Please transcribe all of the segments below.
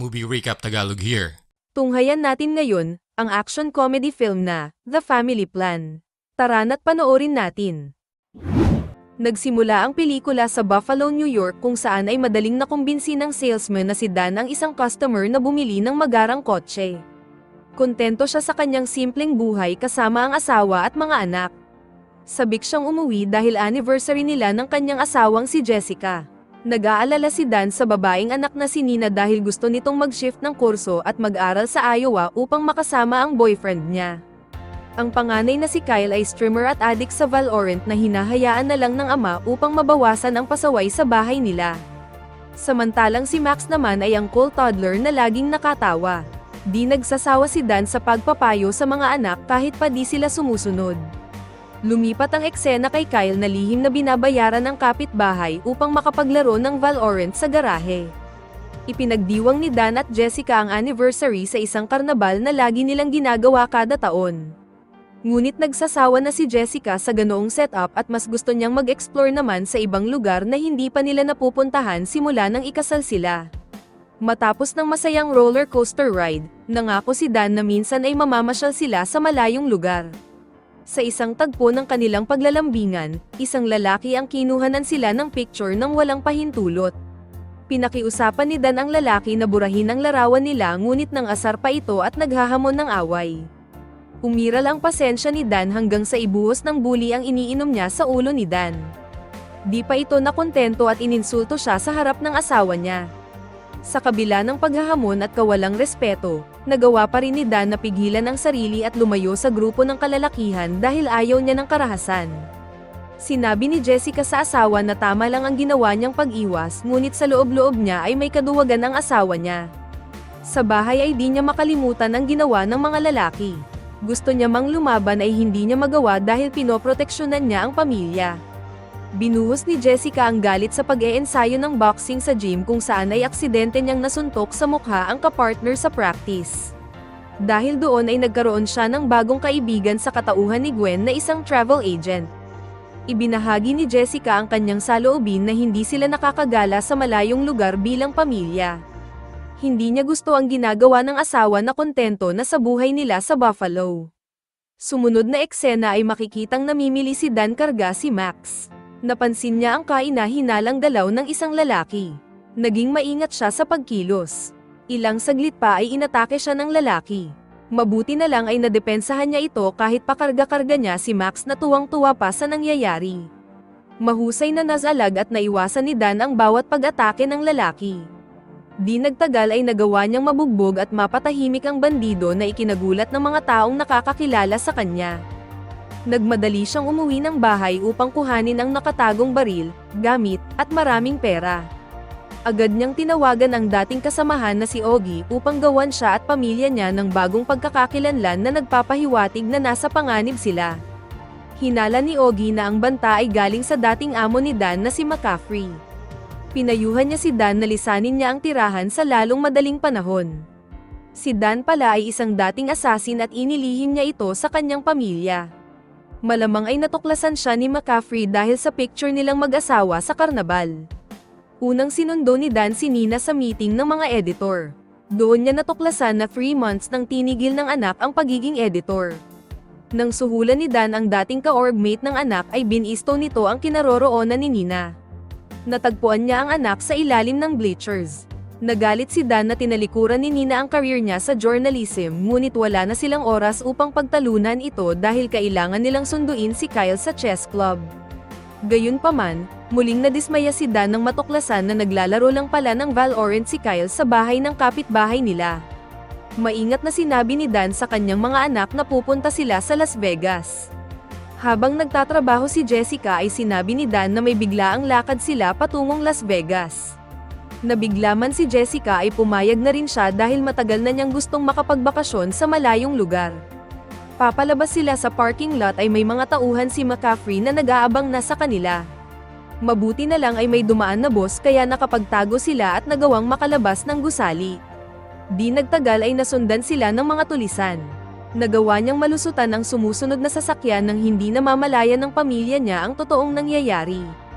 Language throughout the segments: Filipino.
Movie Recap Tagalog here. Tunghayan natin ngayon, ang action comedy film na, The Family Plan. Tara na't panoorin natin. Nagsimula ang pelikula sa Buffalo, New York kung saan ay madaling nakumbinsi ng salesman na si Dan ang isang customer na bumili ng magarang kotse. Kontento siya sa kanyang simpleng buhay kasama ang asawa at mga anak. Sabik siyang umuwi dahil anniversary nila ng kanyang asawang si Jessica. Nag-aalala si Dan sa babaeng anak na si Nina dahil gusto nitong mag-shift ng kurso at mag-aral sa Iowa upang makasama ang boyfriend niya. Ang panganay na si Kyle ay streamer at addict sa Valorant na hinahayaan na lang ng ama upang mabawasan ang pasaway sa bahay nila. Samantalang si Max naman ay ang cool toddler na laging nakatawa. Di nagsasawa si Dan sa pagpapayo sa mga anak kahit pa di sila sumusunod. Lumipat ang eksena kay Kyle na lihim na binabayaran ng kapitbahay upang makapaglaro ng Valorant sa garahe. Ipinagdiwang ni Dan at Jessica ang anniversary sa isang karnabal na lagi nilang ginagawa kada taon. Ngunit nagsasawa na si Jessica sa ganoong setup at mas gusto niyang mag-explore naman sa ibang lugar na hindi pa nila napupuntahan simula nang ikasal sila. Matapos ng masayang roller coaster ride, nangako si Dan na minsan ay mamamasyal sila sa malayong lugar. Sa isang tagpo ng kanilang paglalambingan, isang lalaki ang kinuhanan sila ng picture ng walang pahintulot. Pinakiusapan ni Dan ang lalaki na burahin ang larawan nila ngunit nang asar pa ito at naghahamon ng away. Umiral ang pasensya ni Dan hanggang sa ibuhos ng bully ang iniinom niya sa ulo ni Dan. Di pa ito nakontento at ininsulto siya sa harap ng asawa niya. Sa kabila ng paghahamon at kawalang respeto, nagawa pa rin ni Dan na pigilan ang sarili at lumayo sa grupo ng kalalakihan dahil ayaw niya ng karahasan. Sinabi ni Jessica sa asawa na tama lang ang ginawa niyang pag-iwas ngunit sa loob-loob niya ay may kaduwagan ang asawa niya. Sa bahay ay di niya makalimutan ang ginawa ng mga lalaki. Gusto niya mang lumaban ay hindi niya magawa dahil pinoproteksyonan niya ang pamilya. Binuhos ni Jessica ang galit sa pag-eensayo ng boxing sa gym kung saan ay aksidente niyang nasuntok sa mukha ang kapartner sa practice. Dahil doon ay nagkaroon siya ng bagong kaibigan sa katauhan ni Gwen na isang travel agent. Ibinahagi ni Jessica ang kanyang saloobin na hindi sila nakakagala sa malayong lugar bilang pamilya. Hindi niya gusto ang ginagawa ng asawa na kontento na sa buhay nila sa Buffalo. Sumunod na eksena ay makikitang namimili si Dan karga si Max. Napansin niya ang kaina-hinalang dalaw ng isang lalaki. Naging maingat siya sa pagkilos. Ilang saglit pa ay inatake siya ng lalaki. Mabuti na lang ay nadepensahan niya ito kahit pakarga-karga niya si Max na tuwang-tuwa pa sa nangyayari. Mahusay na nasalag at naiwasan ni Dan ang bawat pag-atake ng lalaki. Di nagtagal ay nagawa niyang mabugbog at mapatahimik ang bandido na ikinagulat ng mga taong nakakakilala sa kanya. Nagmadali siyang umuwi ng bahay upang kuhanin ang nakatagong baril, gamit, at maraming pera. Agad niyang tinawagan ang dating kasamahan na si Ogie upang gawan siya at pamilya niya ng bagong pagkakakilanlan na nagpapahiwatig na nasa panganib sila. Hinala ni Ogie na ang banta ay galing sa dating amo ni Dan na si McCaffrey. Pinayuhan niya si Dan na lisanin niya ang tirahan sa lalong madaling panahon. Si Dan pala ay isang dating asasin at inilihim niya ito sa kanyang pamilya. Malamang ay natuklasan siya ni McCaffrey dahil sa picture nilang mag-asawa sa karnabal. Unang sinundo ni Dan si Nina sa meeting ng mga editor. Doon niya natuklasan na 3 months nang tinigil ng anak ang pagiging editor. Nang suhulan ni Dan ang dating ka-orbmate ng anak ay binisto nito ang kinaroroonan ni Nina. Natagpuan niya ang anak sa ilalim ng bleachers. Nagalit si Dan na tinalikuran ni Nina ang career niya sa journalism ngunit wala na silang oras upang pagtalunan ito dahil kailangan nilang sunduin si Kyle sa chess club. Gayunpaman, muling nadismaya si Dan nang matuklasan na naglalaro lang pala ng Valorant si Kyle sa bahay ng kapitbahay nila. Maingat na sinabi ni Dan sa kanyang mga anak na pupunta sila sa Las Vegas. Habang nagtatrabaho si Jessica ay sinabi ni Dan na may biglaang lakad sila patungong Las Vegas. Nabigla man si Jessica ay pumayag na rin siya dahil matagal na niyang gustong makapagbakasyon sa malayong lugar. Papalabas sila sa parking lot ay may mga tauhan si McCaffrey na nag-aabang na sa kanila. Mabuti na lang ay may dumaan na boss kaya nakapagtago sila at nagawang makalabas ng gusali. Di nagtagal ay nasundan sila ng mga tulisan. Nagawa niyang malusutan ang sumusunod na sasakyan nang hindi namamalayan ng pamilya niya ang totoong nangyayari.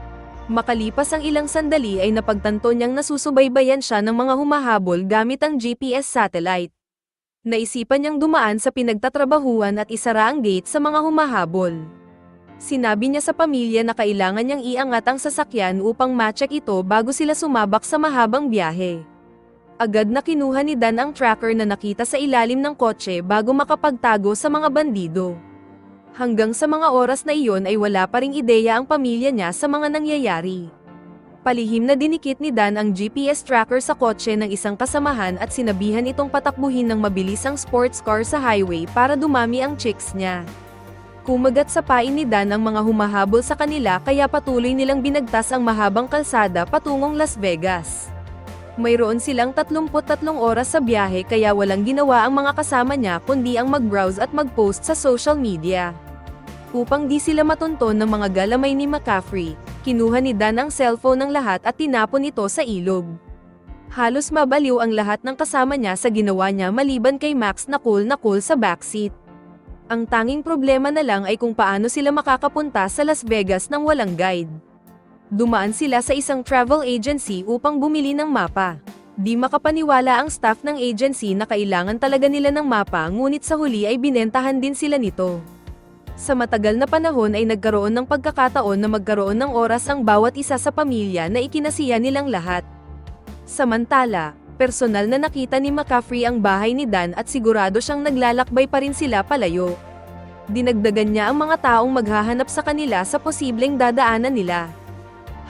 Makalipas ang ilang sandali ay napagtanto niyang nasusubaybayan siya ng mga humahabol gamit ang GPS satellite. Naisipan niyang dumaan sa pinagtatrabahuan at isara ang gate sa mga humahabol. Sinabi niya sa pamilya na kailangan niyang iangat ang sasakyan upang ma-check ito bago sila sumabak sa mahabang biyahe. Agad na kinuha ni Dan ang tracker na nakita sa ilalim ng kotse bago makapagtago sa mga bandido. Hanggang sa mga oras na iyon ay wala pa ring ideya ang pamilya niya sa mga nangyayari. Palihim na dinikit ni Dan ang GPS tracker sa kotse ng isang kasamahan at sinabihan itong patakbuhin ng mabilis ang sports car sa highway para dumami ang chicks niya. Kumagat sa pain ni Dan ang mga humahabol sa kanila kaya patuloy nilang binagtas ang mahabang kalsada patungong Las Vegas. Mayroon silang 33 oras sa biyahe kaya walang ginawa ang mga kasama niya kundi ang mag-browse at mag-post sa social media. Upang di sila matunton ng mga galamay ni McCaffrey, kinuha ni Dan ang cellphone ng lahat at tinapon ito sa ilog. Halos mabaliw ang lahat ng kasama niya sa ginawa niya maliban kay Max na cool na cool sa backseat. Ang tanging problema na lang ay kung paano sila makakapunta sa Las Vegas nang walang guide. Dumaan sila sa isang travel agency upang bumili ng mapa. Di makapaniwala ang staff ng agency na kailangan talaga nila ng mapa ngunit sa huli ay binentahan din sila nito. Sa matagal na panahon ay nagkaroon ng pagkakataon na magkaroon ng oras ang bawat isa sa pamilya na ikinasiya nilang lahat. Samantala, personal na nakita ni McCaffrey ang bahay ni Dan at sigurado siyang naglalakbay pa rin sila palayo. Dinagdagan niya ang mga taong maghahanap sa kanila sa posibleng dadaanan nila.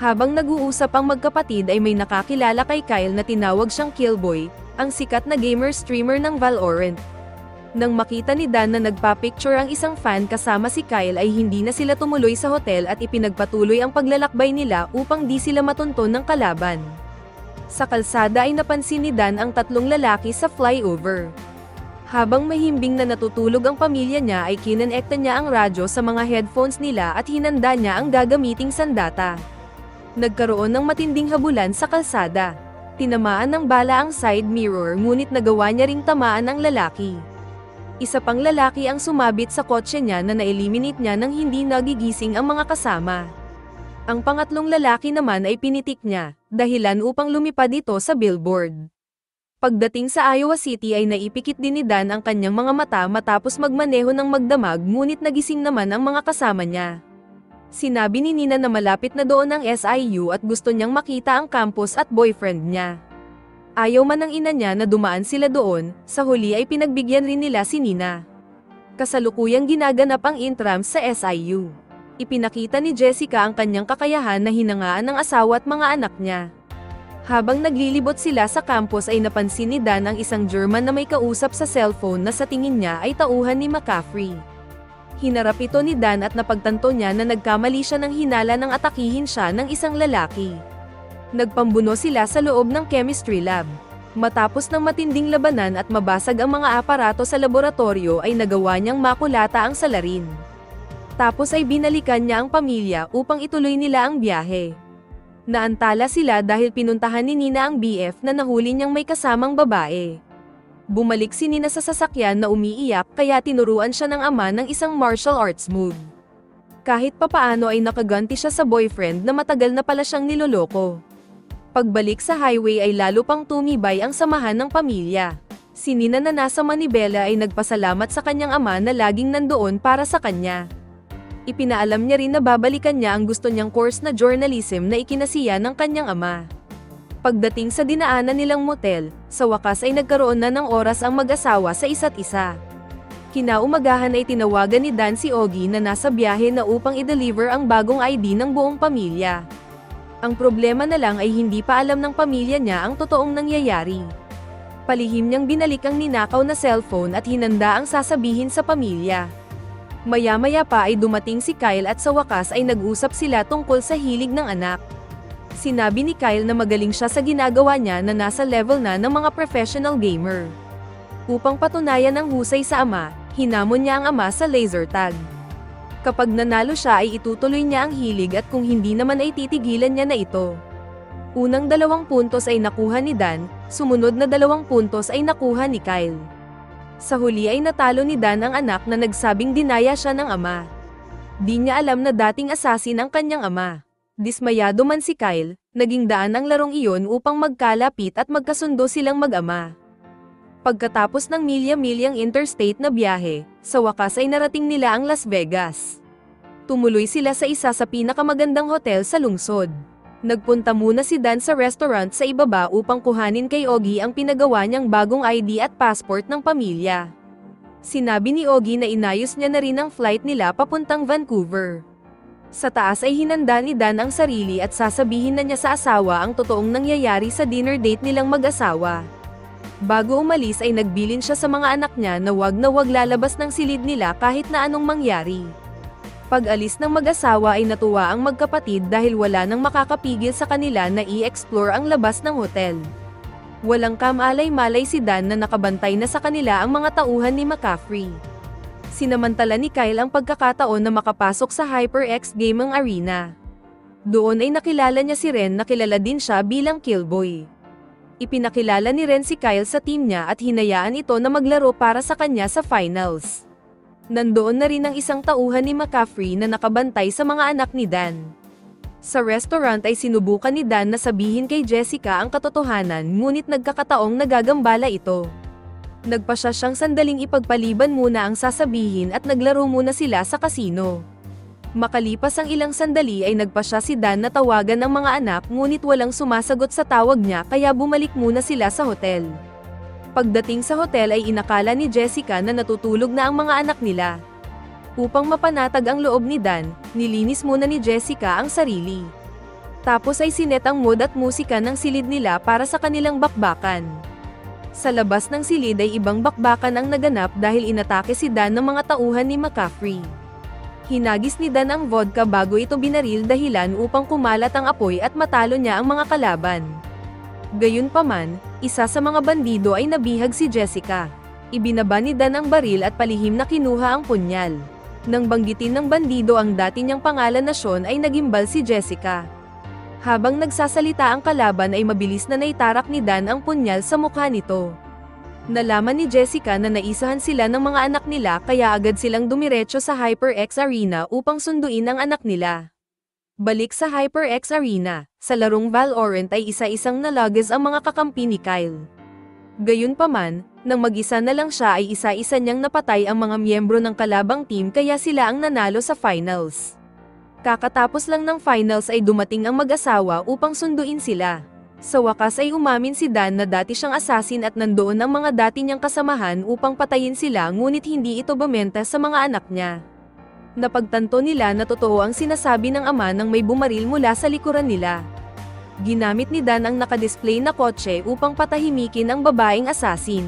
Habang nag-uusap ang magkapatid ay may nakakilala kay Kyle na tinawag siyang Killboy, ang sikat na gamer-streamer ng Valorant. Nang makita ni Dan na nagpa-picture ang isang fan kasama si Kyle ay hindi na sila tumuloy sa hotel at ipinagpatuloy ang paglalakbay nila upang di sila matunton ng kalaban. Sa kalsada ay napansin ni Dan ang tatlong lalaki sa flyover. Habang mahimbing na natutulog ang pamilya niya ay kinonekta niya ang radyo sa mga headphones nila at hinanda niya ang gagamiting sandata. Nagkaroon ng matinding habulan sa kalsada. Tinamaan ng bala ang side mirror ngunit nagawa niya ring tamaan ang lalaki. Isa pang lalaki ang sumabit sa kotse niya na na-eliminate niya nang hindi nagigising ang mga kasama. Ang pangatlong lalaki naman ay pinitik niya, dahilan upang lumipad ito sa billboard. Pagdating sa Iowa City ay naipikit din ni Dan ang kanyang mga mata matapos magmaneho ng magdamag ngunit nagising naman ang mga kasama niya. Sinabi ni Nina na malapit na doon ang SIU at gusto niyang makita ang campus at boyfriend niya. Ayaw man ng ina niya na dumaan sila doon, sa huli ay pinagbigyan rin nila si Nina. Kasalukuyang ginaganap ang intrams sa SIU. Ipinakita ni Jessica ang kanyang kakayahan na hinangaan ng asawa at mga anak niya. Habang naglilibot sila sa campus ay napansin ni Dan ang isang German na may kausap sa cellphone na sa tingin niya ay tauhan ni McCaffrey. Hinarap ito ni Dan at napagtanto niya na nagkamali siya ng hinala ng atakihin siya ng isang lalaki. Nagpambuno sila sa loob ng chemistry lab. Matapos ng matinding labanan at mabasag ang mga aparato sa laboratorio ay nagawa niyang makulata ang salarin. Tapos ay binalikan niya ang pamilya upang ituloy nila ang biyahe. Naantala sila dahil pinuntahan ni Nina ang BF na nahuli niyang may kasamang babae. Bumalik si Nina sa sasakyan na umiiyak kaya tinuruan siya ng ama ng isang martial arts move. Kahit papaano ay nakaganti siya sa boyfriend na matagal na pala siyang niloloko. Pagbalik sa highway ay lalo pang tumibay ang samahan ng pamilya. Si Nina na nasa Manibela ay nagpasalamat sa kanyang ama na laging nandoon para sa kanya. Ipinaalam niya rin na babalikan niya ang gusto niyang course na journalism na ikinasiya ng kanyang ama. Pagdating sa dinaanan nilang motel, sa wakas ay nagkaroon na ng oras ang mag-asawa sa isa't isa. Kinaumagahan ay tinawagan ni Dan si Ogie na nasa biyahe na upang i-deliver ang bagong ID ng buong pamilya. Ang problema na lang ay hindi pa alam ng pamilya niya ang totoong nangyayari. Palihim niyang binalik ang ninakaw na cellphone at hinanda ang sasabihin sa pamilya. Maya-maya pa ay dumating si Kyle at sa wakas ay nag-usap sila tungkol sa hilig ng anak. Sinabi ni Kyle na magaling siya sa ginagawa niya na nasa level na ng mga professional gamer. Upang patunayan ang husay sa ama, hinamon niya ang ama sa laser tag. Kapag nanalo siya ay itutuloy niya ang hilig at kung hindi naman ay titigilan niya na ito. Unang dalawang puntos ay nakuha ni Dan, sumunod na dalawang puntos ay nakuha ni Kyle. Sa huli ay natalo ni Dan ang anak na nagsabing dinaya siya ng ama. Di niya alam na dating asasin ang kanyang ama. Dismayado man si Kyle, naging daan ang larong iyon upang magkalapit at magkasundo silang mag-ama. Pagkatapos ng milya-milyang interstate na biyahe, sa wakas ay narating nila ang Las Vegas. Tumuloy sila sa isa sa pinakamagandang hotel sa lungsod. Nagpunta muna si Dan sa restaurant sa ibaba upang kuhanin kay Ogie ang pinagawa niyang bagong ID at passport ng pamilya. Sinabi ni Ogie na inayos niya na rin ang flight nila papuntang Vancouver. Sa taas ay hinanda ni Dan ang sarili at sasabihin na niya sa asawa ang totoong nangyayari sa dinner date nilang mag-asawa. Bago umalis ay nagbilin siya sa mga anak niya na wag na wag lalabas ng silid nila kahit na anong mangyari. Pag-alis ng mag-asawa ay natuwa ang magkapatid dahil wala nang makakapigil sa kanila na i-explore ang labas ng hotel. Walang kamalay-malay si Dan na nakabantay na sa kanila ang mga tauhan ni McCaffrey. Sinamantala ni Kyle ang pagkakataon na makapasok sa HyperX Gaming Arena. Doon ay nakilala niya si Ren na kilala din siya bilang Killboy. Ipinakilala ni Ren si Kyle sa team niya at hinayaan ito na maglaro para sa kanya sa finals. Nandoon na rin ang isang tauhan ni McCaffrey na nakabantay sa mga anak ni Dan. Sa restaurant ay sinubukan ni Dan na sabihin kay Jessica ang katotohanan ngunit nagkakataong nagagambala ito. Nagpa siya siyang sandaling ipagpaliban muna ang sasabihin at naglaro muna sila sa kasino. Makalipas ang ilang sandali ay nagpa siya si Dan na tawagan ng mga anak ngunit walang sumasagot sa tawag niya kaya bumalik muna sila sa hotel. Pagdating sa hotel ay inakala ni Jessica na natutulog na ang mga anak nila. Upang mapanatag ang loob ni Dan, nilinis muna ni Jessica ang sarili. Tapos ay sinet ang mood at musika ng silid nila para sa kanilang bakbakan. Sa labas ng silid ay ibang bakbakan ang naganap dahil inatake si Dan ng mga tauhan ni McCaffrey. Hinagis ni Dan ang vodka bago ito binaril dahilan upang kumalat ang apoy at matalo niya ang mga kalaban. Gayunpaman, isa sa mga bandido ay nabihag si Jessica. Ibinaba ni Dan ang baril at palihim na kinuha ang punyal. Nang banggitin ng bandido ang dati niyang pangalan na Sean ay nagimbal si Jessica. Habang nagsasalita ang kalaban ay mabilis na naitarak ni Dan ang punyal sa mukha nito. Nalaman ni Jessica na naisahan sila ng mga anak nila kaya agad silang dumiretso sa HyperX Arena upang sunduin ang anak nila. Balik sa HyperX Arena, sa larong Valorant ay isa-isang nalagas ang mga kakampi ni Kyle. Gayunpaman, nang mag-isa na lang siya ay isa-isa niyang napatay ang mga miyembro ng kalabang team kaya sila ang nanalo sa finals. Kakatapos lang ng finals ay dumating ang mag-asawa upang sunduin sila. Sa wakas ay umamin si Dan na dati siyang assassin at nandoon ang mga dati niyang kasamahan upang patayin sila ngunit hindi ito bumenta sa mga anak niya. Napagtanto nila na totoo ang sinasabi ng ama nang may bumaril mula sa likuran nila. Ginamit ni Dan ang nakadisplay na kotse upang patahimikin ang babaeng assassin.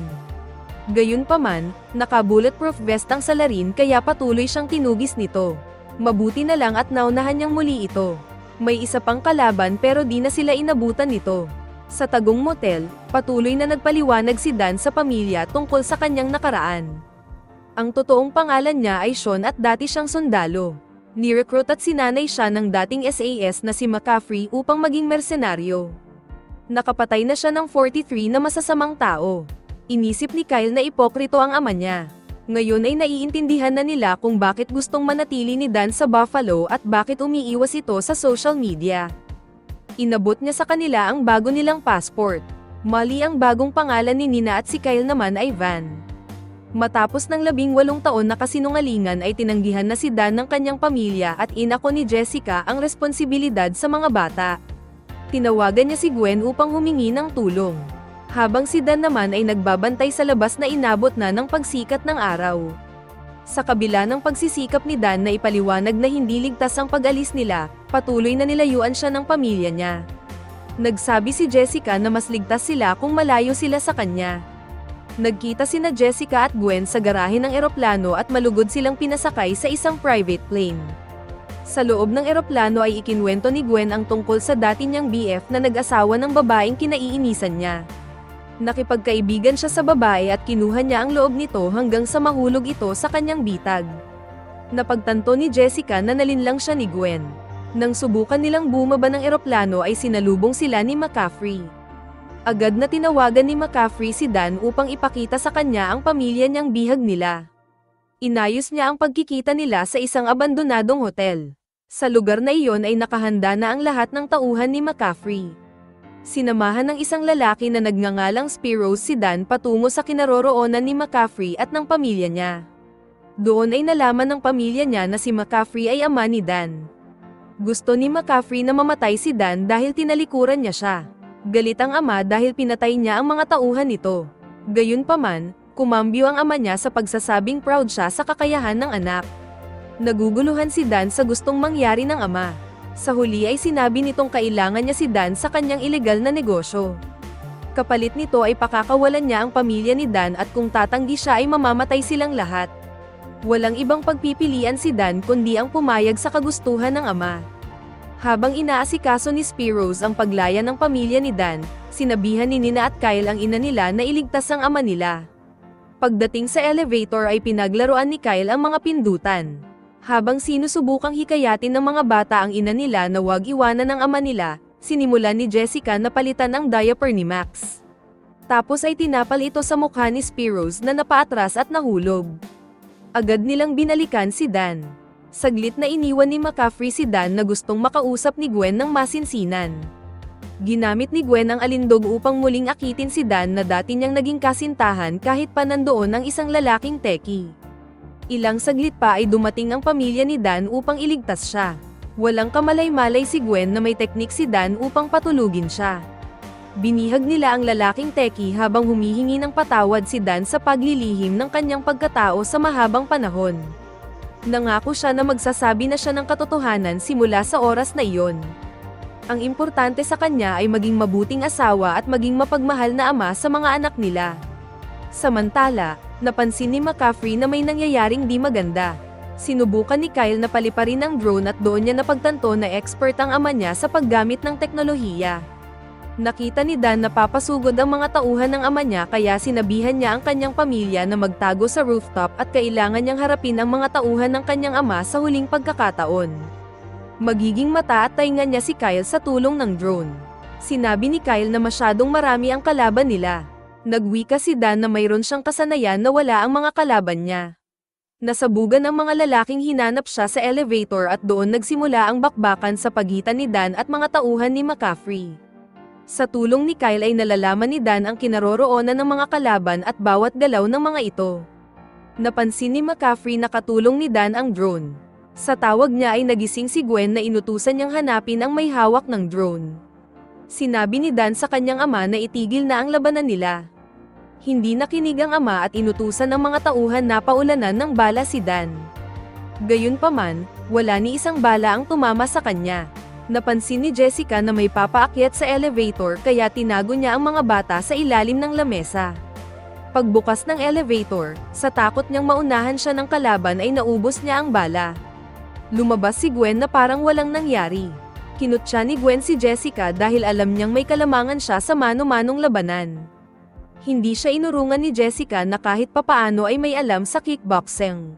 Gayunpaman, naka-bulletproof vest ang salarin kaya patuloy siyang tinugis nito. Mabuti na lang at naunahan niyang muli ito. May isa pang kalaban pero di na sila inabutan nito. Sa tagong motel, patuloy na nagpaliwanag si Dan sa pamilya tungkol sa kanyang nakaraan. Ang totoong pangalan niya ay Sean at dati siyang sundalo. Nirecruit at sinanay siya ng dating SAS na si McCaffrey upang maging mersenaryo. Nakapatay na siya ng 43 na masasamang tao. Inisip ni Kyle na ipokrito ang ama niya. Ngayon ay naiintindihan na nila kung bakit gustong manatili ni Dan sa Buffalo at bakit umiiwas ito sa social media. Inabot niya sa kanila ang bago nilang passport. Mali ang bagong pangalan ni Nina at si Kyle naman ay Van. Matapos ng labing walong taon na kasinungalingan ay tinanggihan na si Dan ng kanyang pamilya at inako ni Jessica ang responsibilidad sa mga bata. Tinawagan niya si Gwen upang humingi ng tulong habang si Dan naman ay nagbabantay sa labas na inabot na ng pagsikat ng araw. Sa kabila ng pagsisikap ni Dan na ipaliwanag na hindi ligtas ang pag-alis nila, patuloy na nilayuan siya ng pamilya niya. Nagsabi si Jessica na mas ligtas sila kung malayo sila sa kanya. Nagkita sina Jessica at Gwen sa garahe ng eroplano at malugod silang pinasakay sa isang private plane. Sa loob ng eroplano ay ikinwento ni Gwen ang tungkol sa dati niyang BF na nag-asawa ng babaeng kinaiinisan niya. Nakipagkaibigan siya sa babae at kinuha niya ang loob nito hanggang sa mahulog ito sa kanyang bitag. Napagtanto ni Jessica na nalinlang siya ni Gwen. Nang subukan nilang bumaba ng eroplano ay sinalubong sila ni McCaffrey. Agad na tinawagan ni McCaffrey si Dan upang ipakita sa kanya ang pamilya niyang bihag nila. Inayos niya ang pagkikita nila sa isang abandonadong hotel. Sa lugar na iyon ay nakahanda na ang lahat ng tauhan ni McCaffrey. Sinamahan ng isang lalaki na nagngangalang Spiros si Dan patungo sa kinaroroonan ni McCaffrey at ng pamilya niya. Doon ay nalaman ng pamilya niya na si McCaffrey ay ama ni Dan. Gusto ni McCaffrey na mamatay si Dan dahil tinalikuran niya siya. Galit ang ama dahil pinatay niya ang mga tauhan nito. Gayunpaman, kumambyo ang ama niya sa pagsasabing proud siya sa kakayahan ng anak. Naguguluhan si Dan sa gustong mangyari ng ama. Sa huli ay sinabi nitong kailangan niya si Dan sa kanyang ilegal na negosyo. Kapalit nito ay pakakawalan niya ang pamilya ni Dan at kung tatanggi siya ay mamamatay silang lahat. Walang ibang pagpipilian si Dan kundi ang pumayag sa kagustuhan ng ama. Habang inaasikaso ni Spiros ang paglaya ng pamilya ni Dan, sinabihan ni Nina at Kyle ang ina nila na iligtas ang ama nila. Pagdating sa elevator ay pinaglaruan ni Kyle ang mga pindutan. Habang sinusubukang hikayatin ng mga bata ang ina nila na huwag iwanan ng ama nila, sinimulan ni Jessica na palitan ang diaper ni Max. Tapos ay tinapal ito sa mukha ni Spiros na napaatras at nahulog. Agad nilang binalikan si Dan. Saglit na iniwan ni McCaffrey si Dan na gustong makausap ni Gwen ng masinsinan. Ginamit ni Gwen ang alindog upang muling akitin si Dan na dati niyang naging kasintahan kahit pa nandoon ang isang lalaking teki. Ilang saglit pa ay dumating ang pamilya ni Dan upang iligtas siya. Walang kamalay-malay si Gwen na may teknik si Dan upang patulugin siya. Binihag nila ang lalaking teki habang humihingi ng patawad si Dan sa paglilihim ng kanyang pagkatao sa mahabang panahon. Nangako siya na magsasabi na siya ng katotohanan simula sa oras na iyon. Ang importante sa kanya ay maging mabuting asawa at maging mapagmahal na ama sa mga anak nila. Samantala, napansin ni McCaffrey na may nangyayaring di maganda. Sinubukan ni Kyle na paliparin ang drone at doon niya napagtanto na expert ang ama niya sa paggamit ng teknolohiya. Nakita ni Dan na papasugod ang mga tauhan ng ama niya kaya sinabihan niya ang kanyang pamilya na magtago sa rooftop at kailangan niyang harapin ang mga tauhan ng kanyang ama sa huling pagkakataon. Magiging mata at tainga niya si Kyle sa tulong ng drone. Sinabi ni Kyle na masyadong marami ang kalaban nila. Nagwika si Dan na mayroon siyang kasanayan na wala ang mga kalaban niya. Nasabugan ang mga lalaking hinanap siya sa elevator at doon nagsimula ang bakbakan sa pagitan ni Dan at mga tauhan ni McCaffrey. Sa tulong ni Kyle ay nalalaman ni Dan ang kinaroroonan ng mga kalaban at bawat galaw ng mga ito. Napansin ni McCaffrey na katulong ni Dan ang drone. Sa tawag niya ay nagising si Gwen na inutusan niyang hanapin ang may hawak ng drone. Sinabi ni Dan sa kanyang ama na itigil na ang labanan nila. Hindi nakinig ang ama at inutusan ng mga tauhan na paulanan ng bala si Dan. Gayunpaman, wala ni isang bala ang tumama sa kanya. Napansin ni Jessica na may papaakyat sa elevator kaya tinago niya ang mga bata sa ilalim ng lamesa. Pagbukas ng elevator, sa takot niyang maunahan siya ng kalaban ay naubos niya ang bala. Lumabas si Gwen na parang walang nangyari. Kinutya ni Gwen si Jessica dahil alam niyang may kalamangan siya sa mano-manong labanan. Hindi siya inurungan ni Jessica na kahit papaano ay may alam sa kickboxing.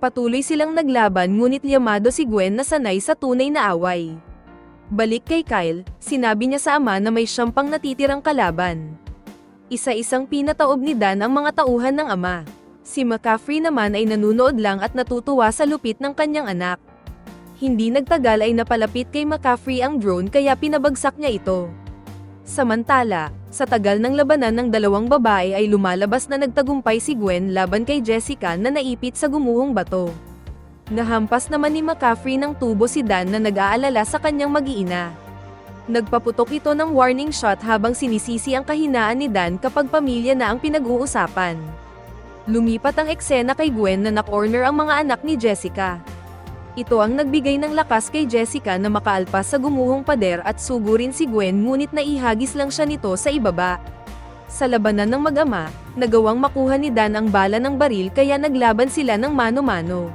Patuloy silang naglaban ngunit liyamado si Gwen na sanay sa tunay na away. Balik kay Kyle, sinabi niya sa ama na may siyang pang natitirang kalaban. Isa-isang pinataob ni Dan ang mga tauhan ng ama. Si McCaffrey naman ay nanunood lang at natutuwa sa lupit ng kanyang anak. Hindi nagtagal ay napalapit kay McCaffrey ang drone kaya pinabagsak niya ito. Samantala, sa tagal ng labanan ng dalawang babae ay lumalabas na nagtagumpay si Gwen laban kay Jessica na naipit sa gumuhong bato. Nahampas naman ni McCaffrey ng tubo si Dan na nag-aalala sa kanyang mag-iina. Nagpaputok ito ng warning shot habang sinisisi ang kahinaan ni Dan kapag pamilya na ang pinag-uusapan. Lumipat ang eksena kay Gwen na na-corner ang mga anak ni Jessica. Ito ang nagbigay ng lakas kay Jessica na makaalpas sa gumuhong pader at sugurin si Gwen ngunit naihagis lang siya nito sa ibaba. Sa labanan ng mag-ama, nagawang makuha ni Dan ang bala ng baril kaya naglaban sila ng mano-mano.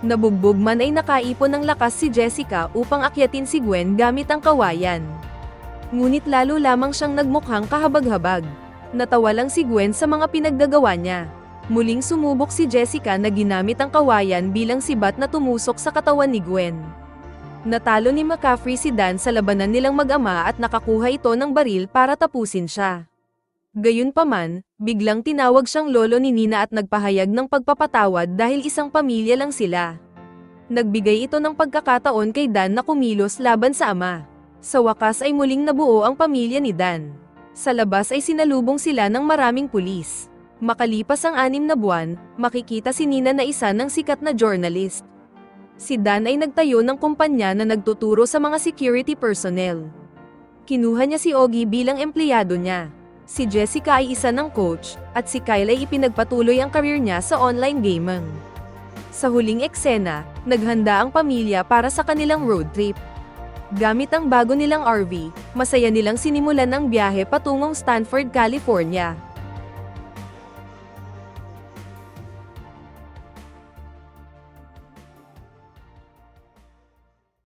Nabugbog man ay nakaipon ng lakas si Jessica upang akyatin si Gwen gamit ang kawayan. Ngunit lalo lamang siyang nagmukhang kahabag-habag. Natawa lang si Gwen sa mga pinagdagawa niya. Muling sumubok si Jessica na ginamit ang kawayan bilang sibat na tumusok sa katawan ni Gwen. Natalo ni McCaffrey si Dan sa labanan nilang mag-ama at nakakuha ito ng baril para tapusin siya. Gayunpaman, biglang tinawag siyang lolo ni Nina at nagpahayag ng pagpapatawad dahil isang pamilya lang sila. Nagbigay ito ng pagkakataon kay Dan na kumilos laban sa ama. Sa wakas ay muling nabuo ang pamilya ni Dan. Sa labas ay sinalubong sila ng maraming pulis. Makalipas ang anim na buwan, makikita si Nina na isa ng sikat na journalist. Si Dan ay nagtayo ng kumpanya na nagtuturo sa mga security personnel. Kinuha niya si Ogie bilang empleyado niya. Si Jessica ay isa ng coach, at si Kyle ay ipinagpatuloy ang karir niya sa online gaming. Sa huling eksena, naghanda ang pamilya para sa kanilang road trip. Gamit ang bago nilang RV, masaya nilang sinimulan ang biyahe patungong Stanford, California.